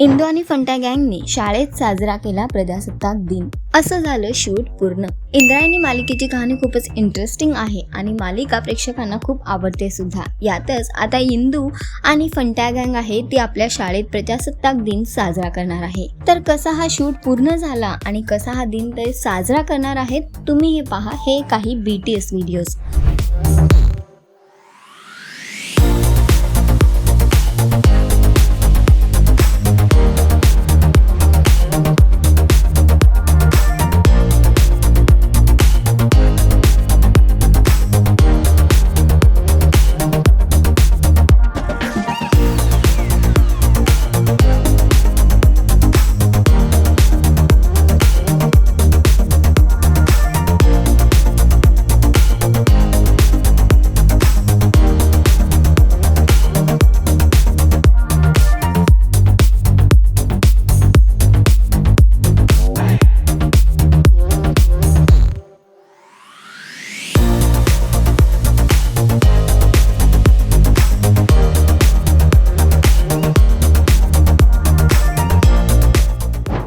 इंदू आणि फंटा गँगने शाळेत साजरा केला प्रजासत्ताक दिन. असं झालं शूट पूर्ण. इंद्रायणी मालिकेची कहाणी खूपच इंटरेस्टिंग आहे आणि मालिका प्रेक्षकांना खूप आवडते सुद्धा. यातच आता इंदू आणि फंटा गँग आहे ती आपल्या शाळेत प्रजासत्ताक दिन साजरा करणार आहे. तर कसा हा शूट पूर्ण झाला आणि कसा हा दिन ते साजरा करणार आहेत तुम्ही हे पहा. हे काही बी टी एस व्हिडिओज